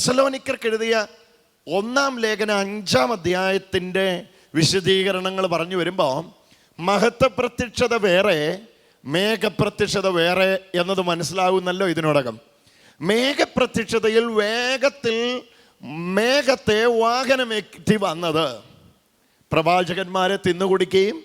തെസലോനിക്കർക്ക് എഴുതിയ ഒന്നാം ലേഖന അഞ്ചാം അധ്യായത്തിന്റെ വിശദീകരണങ്ങൾ പറഞ്ഞു വരുമ്പോൾ മഹത്വപ്രത്യക്ഷത വേറെ മേഘപ്രത്യക്ഷത വേറെ എന്നത് മനസ്സിലാകുന്നല്ലോ ഇതിനോടകം. മേഘപ്രത്യക്ഷതയിൽ വേഗത്തിൽ മേഘത്തെ വാഹനമെത്തി വന്നത്. പ്രവാചകന്മാരെ തിന്നുകുടിക്കുകയും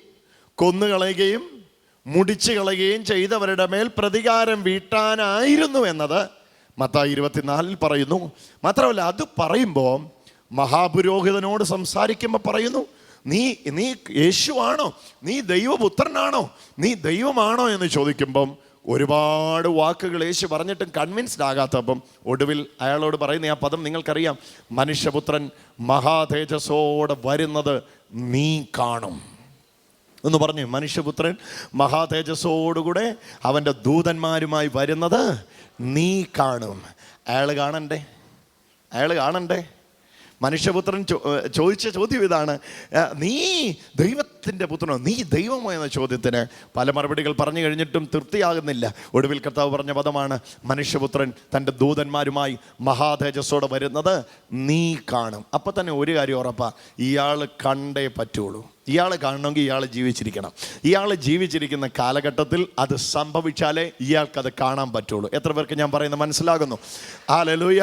കൊന്നുകളയുകയും മുടിച്ചു കളയുകയും ചെയ്തവരുടെ മേൽ പ്രതികാരം വീട്ടാനായിരുന്നു എന്നത് മത്തായി ഇരുപത്തിനാലിൽ പറയുന്നു. മാത്രമല്ല അത് പറയുമ്പോൾ മഹാപുരോഹിതനോട് സംസാരിക്കുമ്പോൾ പറയുന്നു നീ നീ യേശുവാണോ? നീ ദൈവപുത്രനാണോ? നീ ദൈവമാണോ? എന്ന് ചോദിക്കുമ്പം ഒരുപാട് വാക്കുകൾ യേശു പറഞ്ഞിട്ടും കൺവിൻസ്ഡ് ആകാത്തപ്പം ഒടുവിൽ അയാളോട് പറയുന്ന ആ പദം നിങ്ങൾക്കറിയാം. മനുഷ്യപുത്രൻ മഹാതേജസ്സോടെ വരുന്നത് നീ കാണും. എന്ന് പറഞ്ഞു. മനുഷ്യപുത്രൻ മഹാതേജസ്സോടുകൂടെ അവന്റെ ദൂതന്മാരുമായി വരുന്നത് നീ കാണും. അയാൾ കാണണ്ടേ? അയാൾ കാണണ്ടേ? മനുഷ്യപുത്രൻ ചോദിച്ച ചോദ്യം ഇതാണ്. നീ നീ ദൈവത്തിന്റെ പുത്രനോ? നീ ദൈവമോ എന്ന ചോദ്യത്തിന് പല മറുപടികൾ പറഞ്ഞു കഴിഞ്ഞിട്ടും തൃപ്തിയാകുന്നില്ല. ഒടുവിൽ കർത്താവ് പറഞ്ഞ പദമാണ് മനുഷ്യപുത്രൻ തന്റെ ദൂതന്മാരുമായി മഹാതേജസ്സോടെ വരുന്നത് നീ കാണും. അപ്പം തന്നെ ഒരു കാര്യം ഉറപ്പാ ഇയാൾ കണ്ടേ പറ്റുള്ളൂ. ഇയാൾ കാണണമെങ്കിൽ ഇയാൾ ജീവിച്ചിരിക്കണം. ഇയാൾ ജീവിച്ചിരിക്കുന്ന കാലഘട്ടത്തിൽ അത് സംഭവിച്ചാലേ ഇയാൾക്കത് കാണാൻ പറ്റുള്ളൂ. എത്ര പേർക്ക് ഞാൻ പറയുന്നത് മനസ്സിലാകുന്നു? ആ ലലൂയ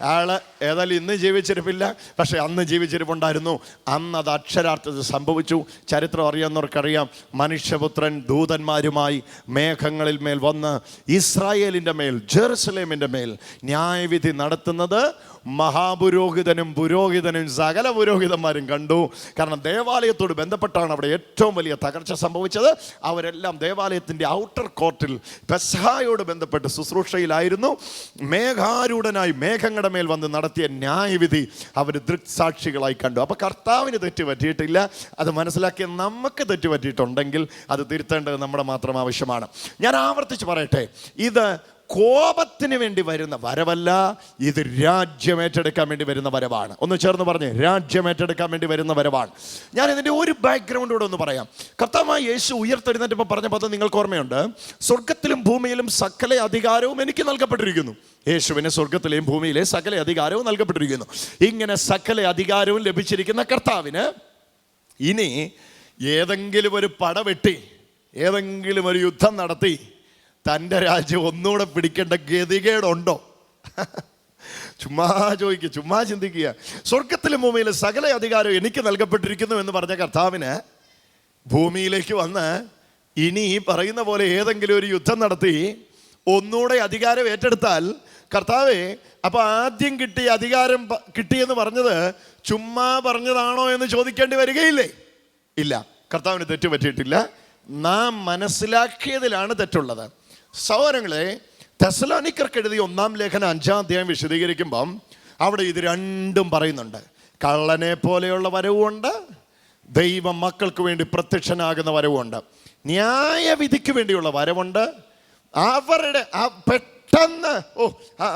അയാൾ ഏതായാലും ഇന്ന് ജീവിച്ചിരിപ്പില്ല. പക്ഷേ അന്ന് ജീവിച്ചിരിപ്പുണ്ടായിരുന്നു. അന്ന് അത് അക്ഷരാർത്ഥത്തിൽ സംഭവിച്ചു. ചരിത്രം അറിയാവുന്നവർക്കറിയാം മനുഷ്യപുത്രൻ ദൂതന്മാരുമായി മേഘങ്ങളിൽ മേൽ വന്ന് ഇസ്രായേലിന്റെ മേൽ ജെറുസലേമിന്റെ മേൽ ന്യായവിധി നടത്തുന്നത് മഹാപുരോഹിതനും പുരോഹിതനും സകല പുരോഹിതന്മാരും കണ്ടു. കാരണം ദേവാലയത്തോട് ബന്ധപ്പെട്ടാണ് അവിടെ ഏറ്റവും വലിയ തകർച്ച സംഭവിച്ചത്. അവരെല്ലാം ദേവാലയത്തിന്റെ ഔട്ടർ കോർട്ടിൽ പെസഹായോട് ബന്ധപ്പെട്ട് ശുശ്രൂഷയിലായിരുന്നു. മേഘാരൂഢനായി മേഘങ്ങളുടെ മേൽ വന്ന് നടത്തിയ ന്യായവിധി അവർ ദൃക്സാക്ഷികളായി കണ്ടു. അപ്പോൾ കർത്താവിന് തെറ്റ് പറ്റിയിട്ടില്ല. അത് മനസ്സിലാക്കിയ നമുക്ക് തെറ്റുപറ്റിയിട്ടുണ്ടെങ്കിൽ അത് തിരുത്തേണ്ടത് നമ്മുടെ മാത്രം ആവശ്യമാണ്. ഞാൻ ആവർത്തിച്ച് പറയട്ടെ ഇത് കോപത്തിന് വേണ്ടി വരുന്ന വരവല്ല ഇത് രാജ്യം ഏറ്റെടുക്കാൻ വേണ്ടി വരുന്ന വരവാണ്. ഒന്ന് ചേർന്ന് പറഞ്ഞ് രാജ്യം ഏറ്റെടുക്കാൻ വേണ്ടി വരുന്ന വരവാണ്. ഞാൻ ഇതിന്റെ ഒരു ബാക്ക്ഗ്രൗണ്ട് കൂടെ ഒന്ന് പറയാം. കർത്താവായ യേശു ഉയർത്തെഴുന്നേറ്റപ്പോൾ പദം നിങ്ങൾക്ക് ഓർമ്മയുണ്ട്? സ്വർഗത്തിലും ഭൂമിയിലും സകല അധികാരവും എനിക്ക് നൽകപ്പെട്ടിരിക്കുന്നു. യേശുവിന് സ്വർഗത്തിലെയും ഭൂമിയിലെ സകല അധികാരവും നൽകപ്പെട്ടിരിക്കുന്നു. ഇങ്ങനെ സകല അധികാരവും ലഭിച്ചിരിക്കുന്ന കർത്താവിന് ഇനി ഏതെങ്കിലും ഒരു പടവെട്ടി ഏതെങ്കിലും ഒരു യുദ്ധം നടത്തി തന്റെ രാജ്യം ഒന്നുകൂടെ പിടിക്കേണ്ട ഗതികേടുണ്ടോ? ചുമ്മാ ചോദിക്കുക ചുമ്മാ ചിന്തിക്കുക. സ്വർഗത്തിലും ഭൂമിയിലെ സകല അധികാരം എനിക്ക് നൽകപ്പെട്ടിരിക്കുന്നു എന്ന് പറഞ്ഞ കർത്താവിന് ഭൂമിയിലേക്ക് വന്ന് ഇനി പറയുന്ന പോലെ ഏതെങ്കിലും ഒരു യുദ്ധം നടത്തി ഒന്നുകൂടെ അധികാരം ഏറ്റെടുത്താൽ കർത്താവേ അപ്പൊ ആദ്യം കിട്ടിയ അധികാരം കിട്ടിയെന്ന് പറഞ്ഞത് ചുമ്മാ പറഞ്ഞതാണോ എന്ന് ചോദിക്കേണ്ടി വരികയില്ലേ? ഇല്ല. കർത്താവിന് തെറ്റ് പറ്റിയിട്ടില്ല. നാം മനസ്സിലാക്കിയതിലാണ് തെറ്റുള്ളത്. സൗരങ്ങളെ തെസലോനിക്കർക്ക് എഴുതിയ ഒന്നാം ലേഖനം അഞ്ചാം അധ്യായം വിശദീകരിക്കുമ്പം അവിടെ ഇത് രണ്ടും പറയുന്നുണ്ട്. കള്ളനെ പോലെയുള്ള വരവുമുണ്ട് ദൈവം മക്കൾക്ക് വേണ്ടി പ്രത്യക്ഷനാകുന്ന വരവുമുണ്ട് ന്യായവിധിക്ക് വേണ്ടിയുള്ള വരവുണ്ട്. അവരുടെ ആ പെട്ടെന്ന്. ഓ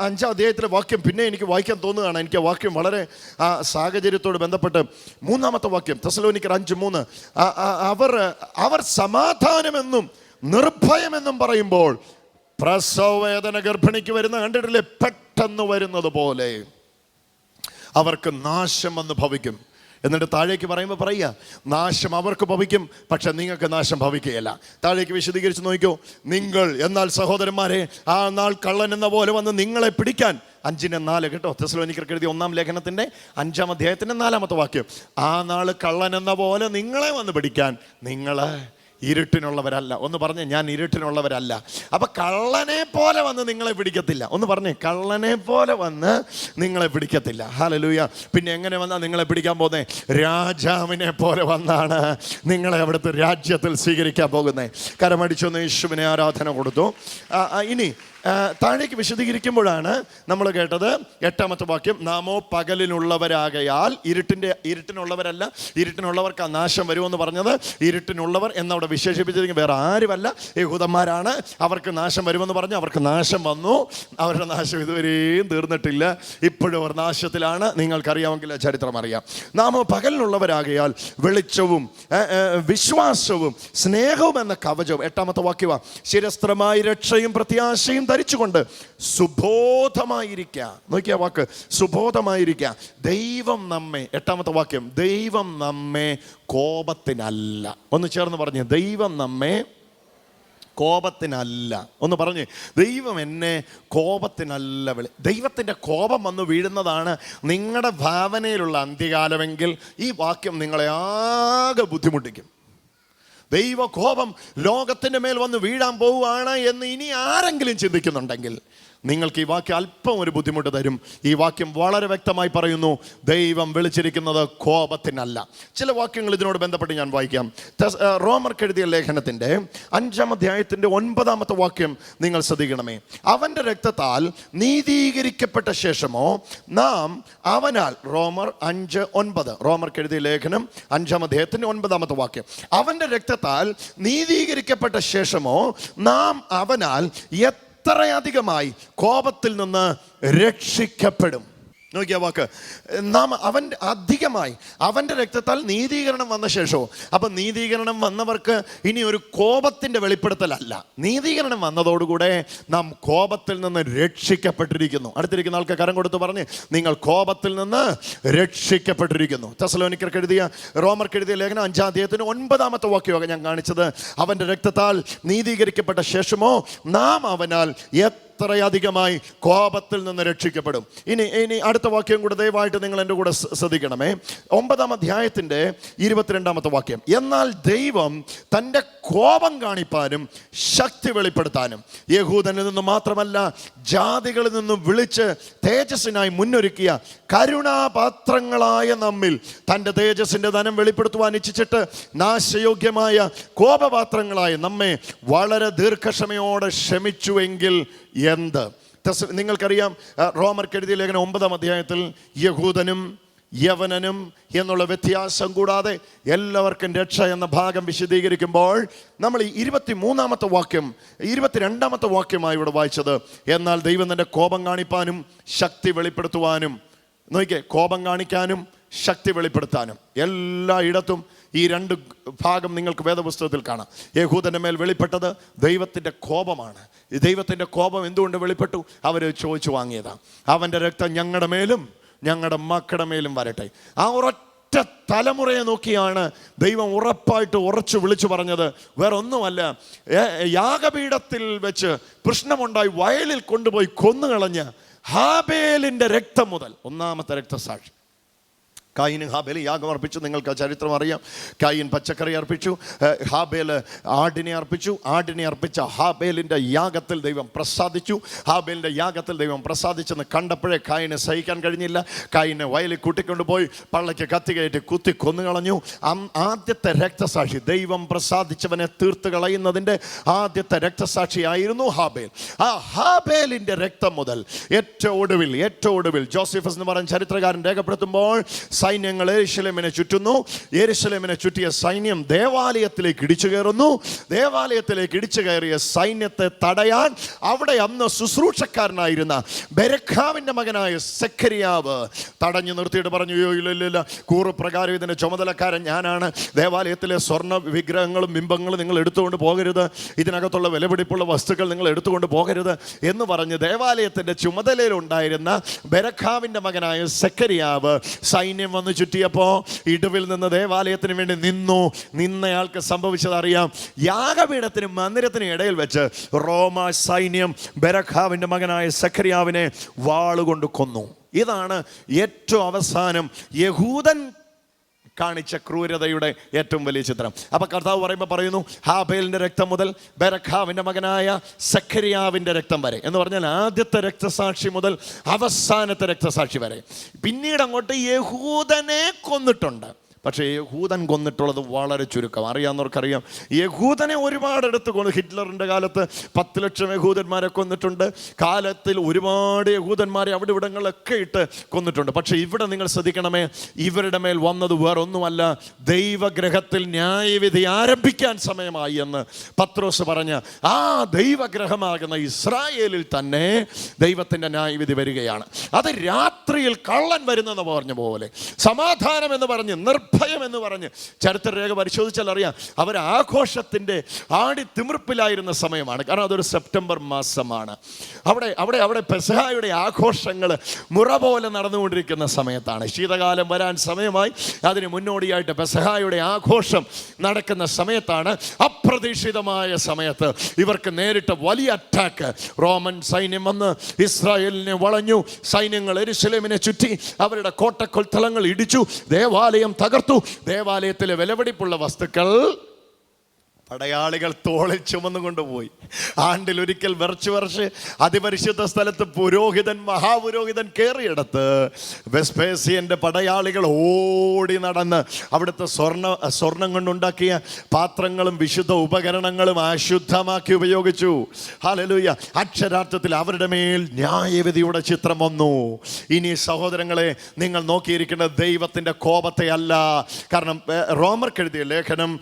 അഞ്ചാം അധ്യായത്തിലെ വാക്യം പിന്നെ എനിക്ക് വായിക്കാൻ തോന്നുകയാണ്. എനിക്ക് ആ വാക്യം വളരെ ആ സാഹചര്യത്തോട് ബന്ധപ്പെട്ട് മൂന്നാമത്തെ വാക്യം തെസലോനിക്കർ അഞ്ച് മൂന്ന്. അവർ അവർ സമാധാനമെന്നും നിർഭയമെന്നും പറയുമ്പോൾ പ്രസവവേദന ഗർഭിണിക്ക് വരുന്ന കണ്ടിട്ടില്ലേ? പെട്ടെന്ന് വരുന്നത് പോലെ. അവർക്ക് നാശം വന്ന് ഭവിക്കും. എന്നിട്ട് താഴേക്ക് പറയുമ്പോൾ പറയുക നാശം അവർക്ക് ഭവിക്കും പക്ഷെ നിങ്ങൾക്ക് നാശം ഭവിക്കുകയില്ല. താഴേക്ക് വിശദീകരിച്ച് നോക്കിക്കോ നിങ്ങൾ എന്നാൽ സഹോദരന്മാരെ ആ നാൾ കള്ളൻ എന്ന പോലെ വന്ന് നിങ്ങളെ പിടിക്കാൻ. അഞ്ചിന് നാല് കേട്ടോ തെസ്ലോനിക്കർക്ക് എഴുതിയ ഒന്നാം ലേഖനത്തിന്റെ അഞ്ചാം അധ്യായത്തിന്റെ നാലാമത്തെ വാക്യം ആ നാൾ കള്ളൻ എന്ന പോലെ നിങ്ങളെ വന്ന് പിടിക്കാൻ നിങ്ങളെ ഇരുട്ടിനുള്ളവരല്ല. ഒന്ന് പറഞ്ഞേ ഞാൻ ഇരുട്ടിനുള്ളവരല്ല. അപ്പൊ കള്ളനെ പോലെ വന്ന് നിങ്ങളെ പിടിക്കത്തില്ല. ഒന്ന് പറഞ്ഞേ കള്ളനെ പോലെ വന്ന് നിങ്ങളെ പിടിക്കത്തില്ല. ഹലലൂയ പിന്നെ എങ്ങനെ വന്നാൽ നിങ്ങളെ പിടിക്കാൻ പോകുന്നേ? രാജാവിനെ പോലെ വന്നാണ് നിങ്ങളെ അവിടുത്തെ രാജ്യത്തിൽ സ്വീകരിക്കാൻ പോകുന്നത് കരമടിച്ചൊന്ന് യേശുവിനെ ആരാധന കൊടുത്തു. ഇനി താഴേക്ക് വിശദീകരിക്കുമ്പോഴാണ് നമ്മൾ കേട്ടത് എട്ടാമത്തെ വാക്യം നാമോ പകലിനുള്ളവരാകയാൽ ഇരുട്ടിന്റെ ഇരുട്ടിനുള്ളവരല്ല ഇരുട്ടിനുള്ളവർക്ക് ആ നാശം വരുമെന്ന് പറഞ്ഞത് ഇരുട്ടിനുള്ളവർ എന്നവിടെ വിശേഷിപ്പിച്ചിരിക്കും വേറെ ആരുമല്ല യഹൂദന്മാരാണ്. അവർക്ക് നാശം വരുമെന്ന് പറഞ്ഞു അവർക്ക് നാശം വന്നു. അവരുടെ നാശം ഇതുവരെയും തീർന്നിട്ടില്ല. ഇപ്പോഴും അവർ നാശത്തിലാണ്. നിങ്ങൾക്കറിയാമെങ്കിൽ ചരിത്രം അറിയാം. നാമോ പകലിനുള്ളവരാകയാൽ വെളിച്ചവും വിശ്വാസവും സ്നേഹവും എന്ന കവചവും. എട്ടാമത്തെ വാക്യവാ ശിരസ്ത്രമായി രക്ഷയും പ്രത്യാശയും ധരിച്ചുകൊണ്ട് സുബോധമായിരിക്കുക. നോക്കിയ വാക്ക്. സുബോധമായിരിക്കുക. ദൈവം നമ്മെ എട്ടാമത്തെ വാക്യം ദൈവം നമ്മെ കോപത്തിനല്ല. ഒന്ന് ചേർന്ന് പറഞ്ഞു ദൈവം നമ്മെ കോപത്തിനല്ല. ഒന്ന് പറഞ്ഞ് ദൈവം എന്നെ കോപത്തിനല്ല വിളി. ദൈവത്തിന്റെ കോപം വന്ന് വീഴുന്നതാണ് നിങ്ങളുടെ ഭാവനയിലുള്ള അന്ത്യകാലമെങ്കിൽ ഈ വാക്യം നിങ്ങളെ ആകെ ബുദ്ധിമുട്ടിക്കും. ദൈവകോപം ലോകത്തിന്റെ മേൽ വന്ന് വീഴാൻ പോവുകയാണ് എന്ന് ഇനി ആരെങ്കിലും ചിന്തിക്കുന്നുണ്ടെങ്കിൽ നിങ്ങൾക്ക് ഈ വാക്യം അല്പം ഒരു ബുദ്ധിമുട്ട് തരും. ഈ വാക്യം വളരെ വ്യക്തമായി പറയുന്നു ദൈവം വിളിച്ചിരിക്കുന്നത് കോപത്തിനല്ല. ചില വാക്യങ്ങൾ ഇതിനോട് ബന്ധപ്പെട്ട് ഞാൻ വായിക്കാം. റോമർക്ക് എഴുതിയ ലേഖനത്തിന്റെ അഞ്ചാം അധ്യായത്തിന്റെ ഒൻപതാമത്തെ വാക്യം നിങ്ങൾ ശ്രദ്ധിക്കണമേ. അവന്റെ രക്തത്താൽ നീതീകരിക്കപ്പെട്ട ശേഷമോ നാം അവനാൽ റോമർ അഞ്ച് ഒൻപത് റോമർക്ക് എഴുതിയ ലേഖനം അഞ്ചാം അധ്യായത്തിന്റെ ഒൻപതാമത്തെ വാക്യം. അവന്റെ രക്തത്താൽ നീതീകരിക്കപ്പെട്ട ശേഷമോ നാം അവനാൽ എത്രയധികമായി കോപത്തിൽ നിന്ന് രക്ഷിക്കപ്പെടും. നോക്കിയ വാക്ക്. നാം അവൻ അധികമായി അവന്റെ രക്തത്താൽ നീതീകരണം വന്ന ശേഷവും അപ്പം നീതീകരണം വന്നവർക്ക് ഇനി ഒരു കോപത്തിന്റെ വെളിപ്പെടുത്തലല്ല. നീതീകരണം വന്നതോടുകൂടെ നാം കോപത്തിൽ നിന്ന് രക്ഷിക്കപ്പെട്ടിരിക്കുന്നു. അടുത്തിരിക്കുന്ന ആൾക്ക് കരം കൊടുത്ത് പറഞ്ഞ് നിങ്ങൾ കോപത്തിൽ നിന്ന് രക്ഷിക്കപ്പെട്ടിരിക്കുന്നു. തെസലോനിക്കർക്ക് എഴുതിയ റോമർക്ക് എഴുതിയ ലേഖനം അഞ്ചാം അധ്യായത്തിന് ഒൻപതാമത്തെ വാക്യമൊക്കെ ഞാൻ കാണിച്ചത്. അവന്റെ രക്തത്താൽ നീതീകരിക്കപ്പെട്ട ശേഷമോ? നാം അവനാൽ എത്രയധികമായി കോപത്തിൽ നിന്ന് രക്ഷിക്കപ്പെടും. ഇനി ഇനി അടുത്ത വാക്യം കൂടെ ദയവായിട്ട് നിങ്ങൾ എന്റെ കൂടെ ശ്രദ്ധിക്കണമേ. ഒമ്പതാം അധ്യായത്തിന്റെ ഇരുപത്തിരണ്ടാമത്തെ വാക്യം. എന്നാൽ ദൈവം തന്റെ കോപം കാണിപ്പാനും ശക്തി വെളിപ്പെടുത്താനും യഹൂദനിൽ നിന്ന് മാത്രമല്ല ജാതികളിൽ നിന്നും വിളിച്ച് തേജസ്സിനായി മുന്നൊരുക്കിയ കരുണാപാത്രങ്ങളായ നമ്മിൽ തന്റെ തേജസ്സിന്റെ ധനം വെളിപ്പെടുത്തുവാൻ ഇച്ഛിച്ചിട്ട് നാശയോഗ്യമായ കോപപാത്രങ്ങളായ നമ്മെ വളരെ ദീർഘക്ഷമയോടെ ക്ഷമിച്ചുവെങ്കിൽ എന്ത്? നിങ്ങൾക്കറിയാം റോമർ റോമർക്ക് എഴുതിയ ലേഖനം ഒമ്പതാം അധ്യായത്തിൽ യഹൂദനും യവനനും എന്നുള്ള വ്യത്യാസം കൂടാതെ എല്ലാവർക്കും രക്ഷ എന്ന ഭാഗം വിശദീകരിക്കുമ്പോൾ നമ്മൾ ഈ ഇരുപത്തി മൂന്നാമത്തെ വാക്യം ഇരുപത്തിരണ്ടാമത്തെ വാക്യമായി ഇവിടെ വായിച്ചത്. എന്നാൽ ദൈവം തന്റെ കോപം കാണിപ്പാനും ശക്തി വെളിപ്പെടുത്തുവാനും നോക്കിയേ കോപം കാണിക്കാനും ശക്തി വെളിപ്പെടുത്താനും എല്ലായിടത്തും ഈ രണ്ട് ഭാഗം നിങ്ങൾക്ക് വേദപുസ്തകത്തിൽ കാണാം. യഹൂദന്റെ മേൽ വെളിപ്പെട്ടത് ദൈവത്തിന്റെ കോപമാണ്. ഈ ദൈവത്തിന്റെ കോപം എന്തുകൊണ്ട് വെളിപ്പെട്ടു? അവർ ചോദിച്ചു വാങ്ങിയതാണ് അവന്റെ രക്തം ഞങ്ങളുടെ മേലും ഞങ്ങളുടെ മക്കളുടെ മേലും വരട്ടെ. ആ ഒരൊറ്റ തലമുറയെ നോക്കിയാണ് ദൈവം ഉറപ്പായിട്ട് ഉറച്ചു വിളിച്ചു പറഞ്ഞത്. വേറെ ഒന്നുമല്ല യാഗപീഠത്തിൽ വെച്ച് പ്രശ്നമുണ്ടായി വയലിൽ കൊണ്ടുപോയി കൊന്നുകളഞ്ഞ് ഹാബേലിന്റെ രക്തം മുതൽ ഒന്നാമത്തെ രക്തസാക്ഷി. കായിന് ഹാബേൽ യാഗം അർപ്പിച്ചു നിങ്ങൾക്ക് ആ ചരിത്രം അറിയാം. കായിൻ പച്ചക്കറി അർപ്പിച്ചു ഹാബേൽ ആടിനെ അർപ്പിച്ചു ആടിനെ അർപ്പിച്ച ഹാബേലിന്റെ യാഗത്തിൽ ദൈവം പ്രസാദിച്ചു. ഹാബേലിന്റെ യാഗത്തിൽ ദൈവം പ്രസാദിച്ചെന്ന് കണ്ടപ്പോഴേ കായിനെ സഹിക്കാൻ കഴിഞ്ഞില്ല. കായിനെ വയലിൽ കൂട്ടിക്കൊണ്ടുപോയി പള്ളയ്ക്ക് കത്തി കയറ്റി കുത്തി കൊന്നുകളഞ്ഞു. ആദ്യത്തെ രക്തസാക്ഷി ദൈവം പ്രസാദിച്ചവനെ തീർത്ത് കളയുന്നതിന്റെ ആദ്യത്തെ രക്തസാക്ഷിയായിരുന്നു ഹാബേൽ. ആ ഹാബേലിന്റെ രക്തം മുതൽ ഏറ്റവും ഒടുവിൽ ഏറ്റവും ഒടുവിൽ ജോസഫസ് എന്ന് പറയുന്ന ചരിത്രകാരൻ രേഖപ്പെടുത്തുമ്പോൾ സൈന്യങ്ങൾ ഏരുശലമിനെ ചുറ്റുന്നു. ഏരുശലമിനെ ചുറ്റിയ സൈന്യം ദേവാലയത്തിലേക്ക് ഇടിച്ചു കയറുന്നു. ദേവാലയത്തിലേക്ക് ഇടിച്ചു കയറിയ സൈന്യത്തെ തടയാൻ അവിടെ അന്ന് ശുശ്രൂഷക്കാരനായിരുന്ന ബെരഖാവിന്റെ മകനായ സെക്കരിയാവ് തടഞ്ഞു നിർത്തിയിട്ട് പറഞ്ഞു "അയ്യോ, ഇല്ല ഇല്ല ഇല്ല. കൂറ് പ്രകാരം ഇതിന്റെ ചുമതലക്കാരൻ ഞാനാണ്. ദേവാലയത്തിലെ സ്വർണ വിഗ്രഹങ്ങളും ബിംബങ്ങളും നിങ്ങൾ എടുത്തുകൊണ്ട് പോകരുത്. ഇതിനകത്തുള്ള വിലപിടിപ്പുള്ള വസ്തുക്കൾ നിങ്ങൾ എടുത്തുകൊണ്ട് പോകരുത്. എന്ന് പറഞ്ഞ് ദേവാലയത്തിന്റെ ചുമതലയിലുണ്ടായിരുന്ന ബെരഖാവിന്റെ മകനായ സെക്കരിയാവ് സൈന്യം വന്ന് ചുറ്റിയപ്പോൾ ഇടുവിൽ നിന്ന് ദേവാലയത്തിന് വേണ്ടി നിന്നു. നിന്നയാൾക്ക് സംഭവിച്ചത് അറിയാം യാഗപീഠത്തിനും മന്ദിരത്തിനും ഇടയിൽ വെച്ച് റോമ സൈന്യം ബരഖാവിന്റെ മകനായ സഖരിയാവിനെ വാളുകൊണ്ട് കൊന്നു. ഇതാണ് ഏറ്റവും അവസാനം യഹൂദൻ കാണിച്ച ക്രൂരതയുടെ ഏറ്റവും വലിയ ചിത്രം. അപ്പൊ കർത്താവ് പറയുമ്പോൾ പറയുന്നു ഹാബേലിന്റെ രക്തം മുതൽ ബരഖാവിന്റെ മകനായ സഖരിയാവിന്റെ രക്തം വരെ. എന്ന് പറഞ്ഞാൽ ആദ്യത്തെ രക്തസാക്ഷി മുതൽ അവസാനത്തെ രക്തസാക്ഷി വരെ. പിന്നീട് അങ്ങോട്ട് യഹൂദനെ കൊന്നിട്ടുണ്ട്. പക്ഷേ യഹൂദൻ കൊന്നിട്ടുള്ളത് വളരെ ചുരുക്കം. അറിയാവുന്നവർക്കറിയാം. യഹൂദനെ ഒരുപാട് എടുത്ത് കൊന്നു ഹിറ്റ്ലറിന്റെ കാലത്ത് പത്ത് ലക്ഷം യഹൂദന്മാരെ കൊന്നിട്ടുണ്ട്. കാലത്തിൽ ഒരുപാട് യഹൂദന്മാരെ അവിടെ ഇവിടങ്ങളിലൊക്കെ ഇട്ട് കൊന്നിട്ടുണ്ട്. പക്ഷേ ഇവിടെ നിങ്ങൾ ശ്രദ്ധിക്കണമേ ഇവരുടെ മേൽ വന്നത് വേറൊന്നുമല്ല. ദൈവഗ്രഹത്തിൽ ന്യായവിധി ആരംഭിക്കാൻ സമയമായി എന്ന് പത്രോസ് പറഞ്ഞ ആ ദൈവഗ്രഹമാകുന്ന ഇസ്രായേലിൽ തന്നെ ദൈവത്തിന്റെ ന്യായവിധി വരികയാണ്. അത് രാത്രിയിൽ കള്ളൻ വരുന്നെന്ന് പറഞ്ഞ പോലെ സമാധാനം എന്ന് പറഞ്ഞ് നിർഭ നിർഭയം എന്ന് പറഞ്ഞ് ചരിത്രരേഖ പരിശോധിച്ചാൽ അറിയാം അവർ ആഘോഷത്തിന്റെ ആടി തിമിർപ്പിലായിരുന്ന സമയമാണ്. കാരണം അതൊരു സെപ്റ്റംബർ മാസമാണ്. അവിടെ അവിടെ അവിടെ പെസഹായുടെ ആഘോഷങ്ങൾ മുറ പോലെ നടന്നുകൊണ്ടിരിക്കുന്ന സമയത്താണ്. ശീതകാലം വരാൻ സമയമായി. അതിന് മുന്നോടിയായിട്ട് പെസഹായുടെ ആഘോഷം നടക്കുന്ന സമയത്താണ് അപ്രതീക്ഷിതമായ സമയത്ത് ഇവർക്ക് നേരിട്ട വലിയ അറ്റാക്ക് റോമൻ സൈന്യം വന്ന് ഇസ്രായേലിനെ വളഞ്ഞു. സൈന്യങ്ങൾ എരുസലേമിനെ ചുറ്റി അവരുടെ കോട്ടക്കൊൽത്തളങ്ങൾ ഇടിച്ചു. ദേവാലയം തകർത്തു. ദേവാലയത്തിലെ വിലപിടിപ്പുള്ള വസ്തുക്കൾ പടയാളികൾ തോളിൽ ചുമന്നു കൊണ്ടുപോയി ആണ്ടിൽ ഒരിക്കൽ വിറച്ച് വെറച്ച് അതിപരിശുദ്ധ സ്ഥലത്ത് പുരോഹിതൻ മഹാപുരോഹിതൻ കയറിയെടുത്ത് വെസ്പേസിയന്റെ പടയാളികൾ ഓടി നടന്ന് അവിടുത്തെ സ്വർണ സ്വർണം കൊണ്ടുണ്ടാക്കിയ പാത്രങ്ങളും വിശുദ്ധ ഉപകരണങ്ങളും അശുദ്ധമാക്കി ഉപയോഗിച്ചു. ഹാലലൂയ അക്ഷരാർത്ഥത്തിൽ അവരുടെ മേൽ ന്യായവിധിയുടെ ചിത്രം വന്നു. ഇനി സഹോദരങ്ങളെ നിങ്ങൾ നോക്കിയിരിക്കേണ്ടത് ദൈവത്തിന്റെ കോപത്തെ അല്ല കാരണം റോമർക്കെഴുതിയ ലേഖനം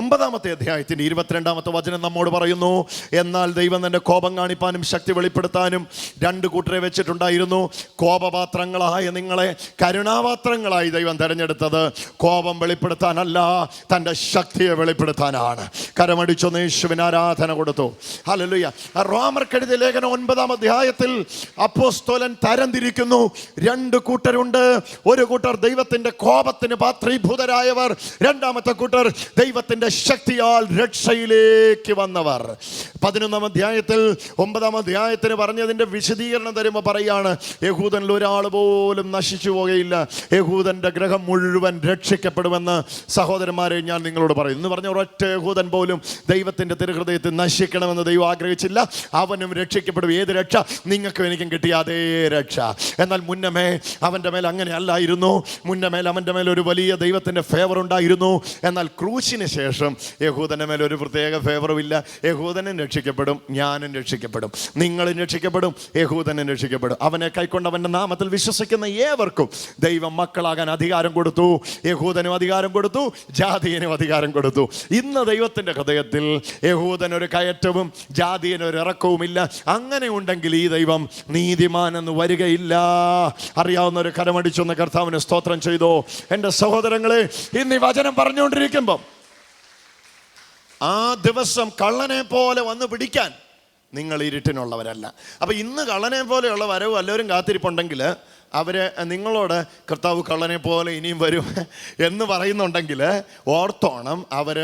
ഒമ്പതാമത്തെ ഒമ്പതാമത്തെ അധ്യായത്തിന്റെ ഇരുപത്തിരണ്ടാമത്തെ വചനം നമ്മോട് പറയുന്നു എന്നാൽ ദൈവം തന്റെ കോപം കാണിപ്പാനും ശക്തി വെളിപ്പെടുത്താനും രണ്ട് കൂട്ടരെ വെച്ചിട്ടുണ്ടായിരുന്നു. കോപപാത്രങ്ങളായ നിങ്ങളെ കരുണാപാത്രങ്ങളായി ദൈവം തിരഞ്ഞെടുത്തത്. കോപം വെളിപ്പെടുത്താനല്ല തന്റെ ശക്തിയെ വെളിപ്പെടുത്താനാണ്. കരമടിച്ചൊന്ന് യേശുവിന് ആരാധന കൊടുത്തു. ഹല്ലേലൂയ. റോമർക്കെഴുതിയ ലേഖനം ഒൻപതാം അധ്യായത്തിൽ അപ്പോസ്തോലൻ തരംതിരിക്കുന്നു. രണ്ട് കൂട്ടരുണ്ട്. ഒരു കൂട്ടർ ദൈവത്തിന്റെ കോപത്തിന് പാത്രീഭൂതരായവർ. രണ്ടാമത്തെ കൂട്ടർ ദൈവത്തിന്റെ ശക്തിയാൽ രക്ഷയിലേക്ക് വന്നവർ. പതിനൊന്നാം അധ്യായത്തിൽ ഒമ്പതാം അധ്യായത്തിന് പറഞ്ഞതിന്റെ വിശദീകരണം തരുമ്പോൾ പറയാണ് യഹൂദനിൽ ഒരാൾ പോലും നശിച്ചു പോകുകയില്ല യഹൂദന്റെ ഗ്രഹം മുഴുവൻ രക്ഷിക്കപ്പെടുമെന്ന് സഹോദരന്മാരെ ഞാൻ നിങ്ങളോട് പറയും. എന്ന് പറഞ്ഞ ഒരൊറ്റ യഹൂദൻ പോലും ദൈവത്തിന്റെ തിരുഹൃദയത്തിൽ നശിക്കണമെന്ന് ദൈവം ആഗ്രഹിച്ചില്ല. അവനും രക്ഷിക്കപ്പെടും. ഏത് രക്ഷ? നിങ്ങൾക്കും എനിക്കും കിട്ടിയ അതേ രക്ഷ. എന്നാൽ മുന്നമേ അവന്റെ മേൽ അങ്ങനെ അല്ലായിരുന്നു. മുന്നമേൽ അവന്റെ മേൽ ഒരു വലിയ ദൈവത്തിന്റെ ഫേവർ ഉണ്ടായിരുന്നു. എന്നാൽ ക്രൂശിന് ശേഷം യഹൂദന്റെ മേലെ ഒരു പ്രത്യേക ഫേവറുമില്ല യഹൂദനും രക്ഷിക്കപ്പെടും ഞാനും രക്ഷിക്കപ്പെടും. നിങ്ങളും രക്ഷിക്കപ്പെടും യഹൂദനും രക്ഷിക്കപ്പെടും. അവനെ കൈക്കൊണ്ട് അവന്റെ നാമത്തിൽ വിശ്വസിക്കുന്ന ഏവർക്കും ദൈവം മക്കളാകാൻ അധികാരം കൊടുത്തു യഹൂദനും അധികാരം കൊടുത്തു ജാതിയനും അധികാരം കൊടുത്തു. ഇന്ന് ദൈവത്തിന്റെ ഹൃദയത്തിൽ യഹൂദനൊരു കയറ്റവും ജാതിയനൊരു ഇറക്കവുമില്ല അങ്ങനെ ഉണ്ടെങ്കിൽ ഈ ദൈവം നീതിമാൻ എന്ന് വരികയില്ല. അറിയാവുന്ന ഒരു കരമടിച്ചൊന്ന് കർത്താവിന് സ്തോത്രം ചെയ്തോ. എന്റെ സഹോദരങ്ങളെ ഇന്ന് ഈ വചനം പറഞ്ഞുകൊണ്ടിരിക്കുമ്പം ആ ദിവസം കള്ളനെ പോലെ വന്ന് പിടിക്കാൻ നിങ്ങൾ ഇരുട്ടിനുള്ളവരല്ല. അപ്പം ഇന്ന് കള്ളനെ പോലെയുള്ള വരവ് എല്ലാവരും കാത്തിരിപ്പുണ്ടെങ്കിൽ അവരെ നിങ്ങളോട് കർത്താവ് കള്ളനെ പോലെ ഇനിയും വരും എന്ന് പറയുന്നുണ്ടെങ്കിൽ ഓർത്തോണം അവർ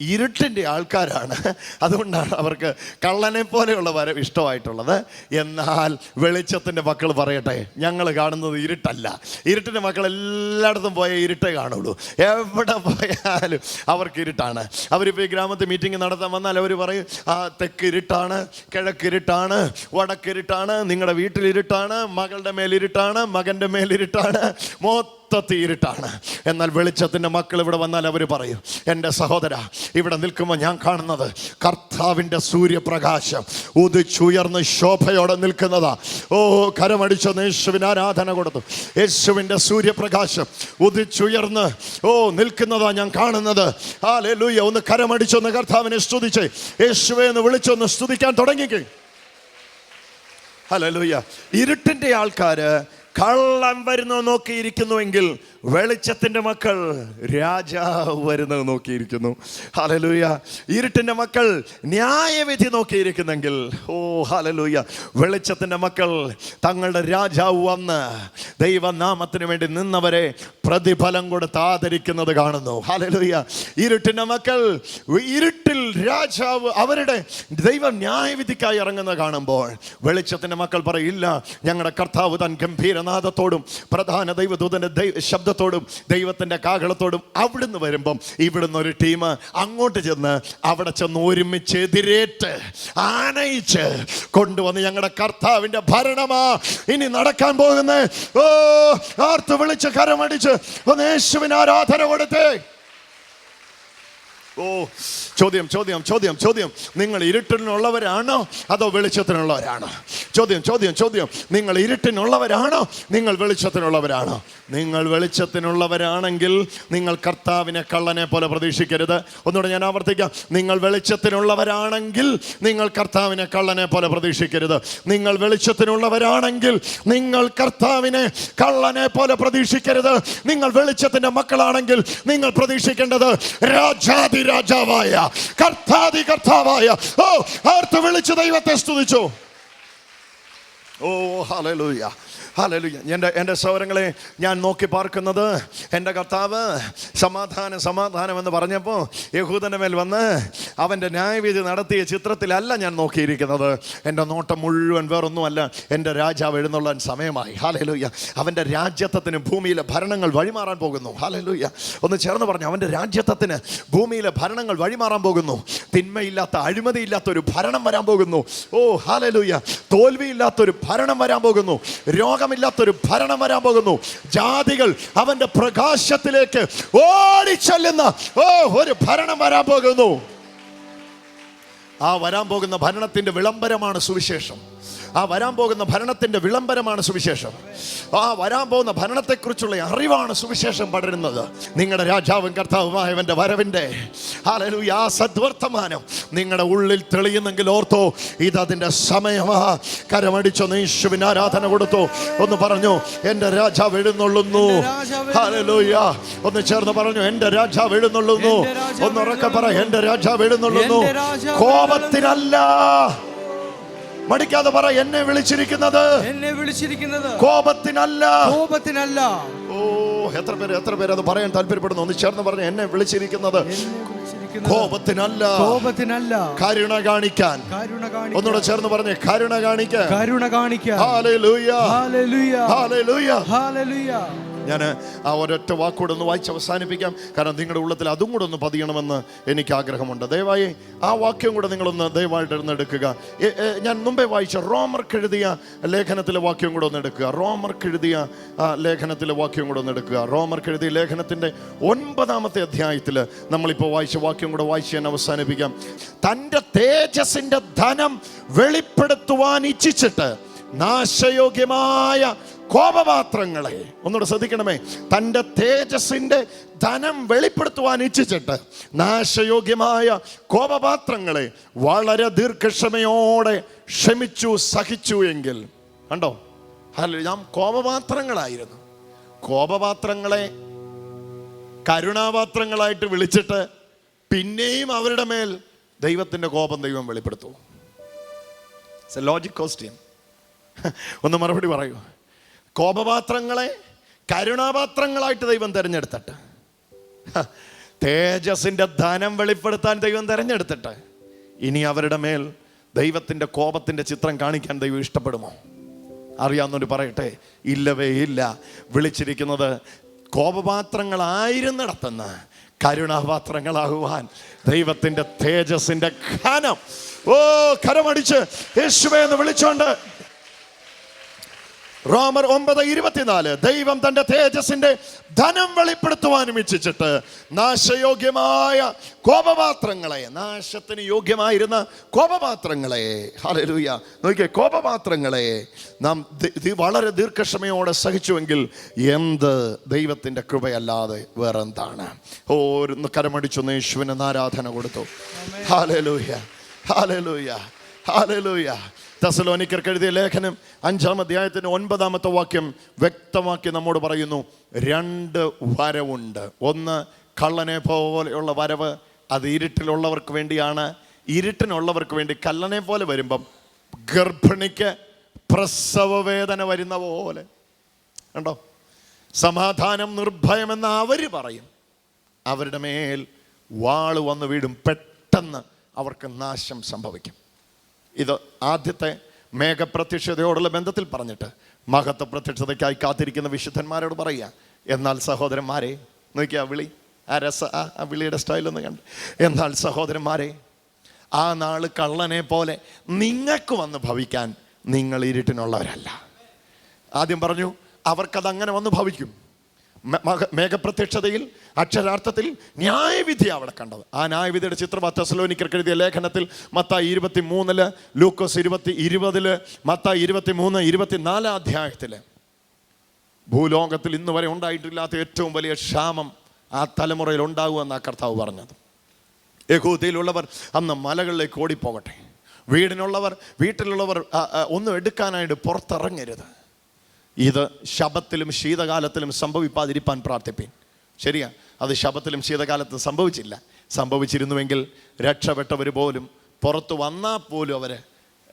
ഇരുട്ടിന്റെ ആൾക്കാരാണ്. അതുകൊണ്ടാണ് അവർക്ക് കള്ളനെ പോലെയുള്ള വരവ് ഇഷ്ടമായിട്ടുള്ളത്. എന്നാൽ വെളിച്ചത്തിന്റെ മക്കൾ പറയട്ടെ ഞങ്ങൾ കാണുന്നത് ഇരുട്ടല്ല. ഇരുട്ടിന്റെ മക്കൾ എല്ലായിടത്തും പോയ ഇരുട്ടേ കാണുള്ളൂ. എവിടെ പോയാലും അവർക്ക് ഇരുട്ടാണ്. അവരിപ്പോൾ ഈ ഗ്രാമത്തിൽ മീറ്റിംഗ് നടത്താൻ വന്നാൽ അവർ പറയും ആ തെക്ക് ഇരുട്ടാണ് കിഴക്ക് ഇരുട്ടാണ് വടക്ക് ഇരുട്ടാണ് നിങ്ങളുടെ വീട്ടിൽ ഇരുട്ടാണ് മകളുടെ മേലിരുട്ടാണ് മകന്റെ മേൽ ഇരുട്ടാണ് മൊത്തത്തിൽ ഇരുട്ടാണ് എന്നാൽ വെളിച്ചത്തിന്റെ മക്കൾ ഇവിടെ വന്നാൽ അവർ പറയും എന്റെ സഹോദര ഇവിടെ നിൽക്കുമ്പോൾ ഞാൻ കാണുന്നത് കർത്താവിന്റെ സൂര്യപ്രകാശം ഉദിച്ചുയർന്ന് ശോഭയോടെ നിൽക്കുന്നതാ. ഓ കരമടിച്ച യേശുവിന് ആരാധന കൊടുത്തു. യേശുവിന്റെ സൂര്യപ്രകാശം ഉദിച്ചുയർന്ന് ഓ നിൽക്കുന്നതാ ഞാൻ കാണുന്നത്. ആ ലൂയ ഒന്ന് കരമടിച്ചൊന്ന് കർത്താവിനെ സ്തുതിച്ച്. യേശുവെ എന്ന് വിളിച്ചൊന്ന് സ്തുതിക്കാൻ തുടങ്ങിക്കേ. ഹലോ ലൂയ്യ ഇരുട്ടിന്റെ ആൾക്കാര് കള്ളം വരുന്നത് നോക്കിയിരിക്കുന്നുവെങ്കിൽ വെളിച്ചത്തിന്റെ മക്കൾ രാജാവ് വരുന്നത് നോക്കിയിരിക്കുന്നു. ഹലലൂയ ഇരുട്ടിന്റെ മക്കൾ ന്യായവിധി നോക്കിയിരിക്കുന്നെങ്കിൽ ഓ ഹലലൂയ വെളിച്ചത്തിന്റെ മക്കൾ തങ്ങളുടെ രാജാവ് വന്ന് ദൈവനാമത്തിന് വേണ്ടി നിന്നവരെ പ്രതിഫലം കൊടുത്ത് ആദരിക്കുന്നത് കാണുന്നു. ഹലലൂയ ഇരുട്ടിന്റെ മക്കൾ ഇരുട്ടിൽ രാജാവ് അവരുടെ ദൈവം ന്യായവിധിക്കായി ഇറങ്ങുന്നത് കാണുമ്പോൾ വെളിച്ചത്തിന്റെ മക്കൾ പറയില്ല ഞങ്ങളുടെ കർത്താവ് താൻ ഗംഭീരനാഥത്തോടും പ്രധാന ദൈവദൂതന്റെ ദൈവ ശബ്ദത്തോടും ദൈവത്തിന്റെ കാകളത്തോടും അവിടുന്ന് വരുമ്പം ഇവിടുന്ന് ഒരു ടീം അങ്ങോട്ട് ചെന്ന് അവിടെ ചെന്ന് ഒരുമിച്ച് എതിരേറ്റ് ആനയിച്ച് കൊണ്ടുവന്ന് ഞങ്ങളുടെ കർത്താവിന്റെ ഭരണമാ ഇനി നടക്കാൻ പോകുന്നേ ഓ ആർത്ത് വിളിച്ച് കരമടിച്ച് ഒന്ന് യേശുവിന് ആരാധന കൊടുത്തേ. ഓ ചോദ്യം ചോദ്യം ചോദ്യം ചോദ്യം. നിങ്ങൾ ഇരുട്ടിനുള്ളവരാണോ അതോ വെളിച്ചത്തിനുള്ളവരാണോ? ചോദ്യം ചോദ്യം ചോദ്യം. നിങ്ങൾ ഇരുട്ടിനുള്ളവരാണോ? നിങ്ങൾ വെളിച്ചത്തിനുള്ളവരാണോ? നിങ്ങൾ വെളിച്ചത്തിനുള്ളവരാണെങ്കിൽ നിങ്ങൾ കർത്താവിനെ കള്ളനെ പോലെ പ്രതീക്ഷിക്കരുത്. ഒന്നുകൂടെ ഞാൻ ആവർത്തിക്കാം. നിങ്ങൾ വെളിച്ചത്തിനുള്ളവരാണെങ്കിൽ നിങ്ങൾ കർത്താവിനെ കള്ളനെ പോലെ പ്രതീക്ഷിക്കരുത്. നിങ്ങൾ വെളിച്ചത്തിനുള്ളവരാണെങ്കിൽ നിങ്ങൾ കർത്താവിനെ കള്ളനെ പോലെ പ്രതീക്ഷിക്കരുത്. നിങ്ങൾ വെളിച്ചത്തിന്റെ മക്കളാണെങ്കിൽ നിങ്ങൾ പ്രതീക്ഷിക്കേണ്ടത് രാജാതി രാജാവായ കർത്താതി കർത്താവായ. ഓ ആർത്ത് വിളിച്ച് ദൈവത്തെ സ്തുതിച്ചു. ഓ ഹലലൂയ ഹലലൂയ എന്റെ എന്റെ സൗരങ്ങളെ ഞാൻ നോക്കി പാർക്കുന്നത് എന്റെ കർത്താവ് സമാധാനം സമാധാനം എന്ന് പറഞ്ഞപ്പോൾ യഹൂദന്റെ മേൽ വന്ന് അവന്റെ ന്യായവിധി നടത്തിയ ചിത്രത്തിലല്ല ഞാൻ നോക്കിയിരിക്കുന്നത്. എന്റെ നോട്ടം മുഴുവൻ വേറൊന്നുമല്ല. എന്റെ രാജാവ് എഴുന്നള്ളാൻ സമയമായി. ഹാലലുയ്യ അവന്റെ രാജ്യത്വത്തിന് ഭൂമിയിലെ ഭരണങ്ങൾ വഴിമാറാൻ പോകുന്നു. ഹാലലുയ്യ ഒന്ന് ചേർന്ന് പറഞ്ഞു അവന്റെ രാജ്യത്വത്തിന് ഭൂമിയിലെ ഭരണങ്ങൾ വഴിമാറാൻ പോകുന്നു. തിന്മയില്ലാത്ത അഴിമതിയില്ലാത്ത ഒരു ഭരണം വരാൻ പോകുന്നു. ഓ ഹാലലൂയ തോൽവിയില്ലാത്തൊരു ഭരണം വരാൻ പോകുന്നു. രോഗമില്ലാത്തൊരു ഭരണം വരാൻ പോകുന്നു. ജാതികൾ അവന്റെ പ്രകാശത്തിലേക്ക് ഓടിച്ചെല്ലുന്ന ഓ ഒരു ഭരണം വരാൻ പോകുന്നു. ആ വരാൻ പോകുന്ന ഭരണത്തിന്റെ വിളംബരമാണ് സുവിശേഷം. ആ വരാൻ പോകുന്ന ഭരണത്തിന്റെ വിളംബരമാണ് സുവിശേഷം. ആ വരാൻ പോകുന്ന ഭരണത്തെക്കുറിച്ചുള്ള അറിവാണ് സുവിശേഷം പടരുന്നത്. നിങ്ങളുടെ രാജാവും കർത്താവുമായവന്റെ വരവിന്റെ. ഹല്ലേലൂയ, ആ സദ്വർത്തമാനം നിങ്ങളുടെ ഉള്ളിൽ തെളിയുന്നെങ്കിൽ ഓർത്തോ ഇതതിന്റെ സമയമാ. കരമടിച്ചൊന്ന് യേശുവിന് ആരാധന കൊടുത്തു. ഒന്ന് പറഞ്ഞു എന്റെ രാജാവ് എഴുന്നള്ളുന്നു. എന്റെ ഹല്ലേലൂയ ഒന്ന് ചേർന്ന് പറഞ്ഞു എന്റെ രാജാവ് എഴുന്നള്ളുന്നു. ഒന്ന് ഉറക്കെ പറ എന്റെ രാജാവ് എഴുന്നള്ളുന്നു. കോപത്തിനല്ല. മടിക്കാതെ പറ എന്നെ വിളിച്ചിരിക്കുന്നത്. എന്നെ വിളിച്ചിരിക്കുന്നത്. കോപത്തിനല്ല. കോപത്തിനല്ല. ഓ എത്ര പേര് എത്ര പേര് അത് പറയാൻ താല്പര്യപ്പെടുന്നു? ഒന്ന് ചേർന്ന് പറഞ്ഞു എന്നെ വിളിച്ചിരിക്കുന്നത്. കോപത്തിനല്ല. കോപത്തിനല്ല. കരുണ കാണിക്കാൻ. ഒന്നുകൂടെ ചേർന്ന് പറഞ്ഞേ കരുണ കാണിക്കാൻ. കരുണ കാണിക്കാൻ. ഹാലലൂയ ഹാലലൂയ ഹാലലൂയ ഹല്ലേലൂയ ഞാൻ ആ ഒരൊറ്റ വാക്കുകൂടെ ഒന്ന് വായിച്ച് അവസാനിപ്പിക്കാം. കാരണം നിങ്ങളുടെ ഉള്ളത്തിൽ അതും കൂടെ ഒന്ന് പതിയണമെന്ന് എനിക്ക് ആഗ്രഹമുണ്ട്. ദയവായി ആ വാക്യം കൂടെ നിങ്ങളൊന്ന് ദയവായിട്ട് എടുക്കുക ഞാൻ മുമ്പേ വായിച്ച റോമർക്ക് എഴുതിയ ലേഖനത്തിലെ വാക്യം കൂടെ ഒന്ന് എടുക്കുക. റോമർക്ക് എഴുതിയ ആ, ലേഖനത്തിലെ വാക്യം കൂടെ ഒന്ന് എടുക്കുക. റോമർക്ക് എഴുതിയ ലേഖനത്തിന്റെ ഒൻപതാമത്തെ അധ്യായത്തിൽ നമ്മളിപ്പോൾ വായിച്ച വാക്യം കൂടെ വായിച്ച് ഞാൻ അവസാനിപ്പിക്കാം. തന്റെ തേജസിന്റെ ധനം വെളിപ്പെടുത്തുവാൻ ഇച്ഛിച്ചിട്ട് നാശയോഗ്യമായ കോപപാത്രങ്ങളെ. ഒന്നുകൂടെ ശ്രദ്ധിക്കണമേ. തന്റെ തേജസ്സിന്റെ ധനം വെളിപ്പെടുത്തുവാൻ ഇച്ഛിച്ചിട്ട് നാശയോഗ്യമായ കോപപാത്രങ്ങളെ വളരെ ദീർഘക്ഷമയോടെ ക്ഷമിച്ചു സഹിച്ചു എങ്കിൽ. കണ്ടോ? അല്ല നാം കോപപാത്രങ്ങളായിരുന്നു. കോപപാത്രങ്ങളെ കരുണാപാത്രങ്ങളായിട്ട് വിളിച്ചിട്ട് പിന്നെയും അവരുടെ മേൽ ദൈവത്തിന്റെ കോപം ദൈവം വെളിപ്പെടുത്തും. ലോജിക് ക്വസ്റ്റ്യൻ ഒന്ന് മറുപടി പറയൂ. കോപപാത്രങ്ങളെ കരുണാപാത്രങ്ങളായിട്ട് ദൈവം തിരഞ്ഞെടുത്തിട്ട്. തേജസിന്റെ ധനം വെളിപ്പെടുത്താൻ ദൈവം തിരഞ്ഞെടുത്തിട്ട്. ഇനി അവരുടെ മേൽ ദൈവത്തിന്റെ കോപത്തിന്റെ ചിത്രം കാണിക്കാൻ ദൈവം ഇഷ്ടപ്പെടുമോ? അറിയാവുന്നവർ പറയട്ടെ ഇല്ലവേ ഇല്ല. വിളിച്ചിരിക്കുന്നത് കോപപാത്രങ്ങളായിരുന്നിടത്തുന്ന കരുണാപാത്രങ്ങളാകുവാൻ ദൈവത്തിന്റെ തേജസിന്റെ ഖനം ഓ കരമടിച്ച് യേശുവേ എന്ന് വിളിച്ചോണ്ട് റോമർ ഒമ്പത് ഇരുപത്തിനാല്. ദൈവം തന്റെ തേജസിന്റെ ധനം വെളിപ്പെടുത്തുവാനും ഇച്ഛിച്ചിട്ട് നാശയോഗ്യമായ കോപപാത്രങ്ങളെ നാശത്തിന് യോഗ്യമായിരുന്ന കോപപാത്രങ്ങളെ ഹല്ലേലൂയ നോക്കിയേ കോപപാത്രങ്ങളെ നാം വളരെ ദീർഘക്ഷമയോടെ സഹിച്ചുവെങ്കിൽ എന്ത് ദൈവത്തിന്റെ കൃപയല്ലാതെ വേറെന്താണ്? ഓരോന്ന് കരമടിച്ചൊന്ന് യേശുവിന് ആരാധന കൊടുത്തു. ഹാലലൂയ ഹാലലൂയ ഹാലലൂയ തെസലോനിക്കർക്ക് എഴുതിയ ലേഖനം അഞ്ചാം അധ്യായത്തിന് ഒൻപതാമത്തെ വാക്യം വ്യക്തമാക്കി നമ്മോട് പറയുന്നു രണ്ട് വരവുണ്ട്. ഒന്ന് കള്ളനെ പോലെയുള്ള വരവ് അത് ഇരുട്ടിലുള്ളവർക്ക് വേണ്ടിയാണ്. ഇരുട്ടിനുള്ളവർക്ക് വേണ്ടി കള്ളനെ പോലെ വരുമ്പം ഗർഭിണിക്ക് പ്രസവ വേദന വരുന്ന പോലെ. കണ്ടോ? സമാധാനം നിർഭയമെന്ന് അവർ പറയും. അവരുടെ മേൽ വാൾ വന്ന് വീടും പെട്ടെന്ന് അവർക്ക് നാശം സംഭവിക്കും. ഇത് ആദ്യത്തെ മേഘപ്രത്യക്ഷതയോടുള്ള ബന്ധത്തിൽ പറഞ്ഞിട്ട് മഹത്വ പ്രത്യക്ഷതയ്ക്കായി കാത്തിരിക്കുന്ന വിശുദ്ധന്മാരോട് പറയുക എന്നാൽ സഹോദരന്മാരെ നോക്കിയാ വിളി ആ രസ ആ വിളിയുടെ സ്റ്റൈലൊന്ന് കണ്ട്. എന്നാൽ സഹോദരന്മാരെ ആ നാൾ കള്ളനെ പോലെ നിങ്ങൾക്ക് വന്ന് ഭവിക്കാൻ നിങ്ങൾ ഇരുട്ടിനുള്ളവരല്ല. ആദ്യം പറഞ്ഞു അവർക്കത് അങ്ങനെ വന്ന് ഭവിക്കും. മേഘപ്രത്യക്ഷതയിൽ അക്ഷരാർത്ഥത്തിൽ ന്യായവിധി അവിടെ കണ്ടത്. ആ ന്യായവിധിയുടെ ചിത്രം തെസലോനിക്കർക്ക് എഴുതിയ ലേഖനത്തിൽ മത്തായി ഇരുപത്തി മൂന്നിൽ ലൂക്കോസ് ഇരുപത്തി ഇരുപതിൽ മത്തായി ഇരുപത്തി മൂന്ന് ഇരുപത്തിനാലാം അധ്യായത്തിൽ. ഭൂലോകത്തിൽ ഇന്ന് വരെ ഉണ്ടായിട്ടില്ലാത്ത ഏറ്റവും വലിയ ക്ഷാമം ആ തലമുറയിൽ ഉണ്ടാകുമെന്നാണ് കർത്താവ് പറഞ്ഞത്. യഹൂദിയിലുള്ളവർ അന്ന് മലകളിലേക്ക് ഓടിപ്പോകട്ടെ. വീടിനുള്ളവർ വീട്ടിലുള്ളവർ ഒന്നും എടുക്കാനായിട്ട് പുറത്തിറങ്ങരുത്. ഇത് ശബത്തിലും ശീതകാലത്തിലും സംഭവിപ്പാതിരിപ്പാൻ പ്രാർത്ഥിപ്പിൻ. ശരിയാ? അത് ശബത്തിലും ശീതകാലത്തും സംഭവിച്ചില്ല. സംഭവിച്ചിരുന്നുവെങ്കിൽ രക്ഷപ്പെട്ടവർ പോലും പുറത്ത് വന്നാൽ പോലും അവർ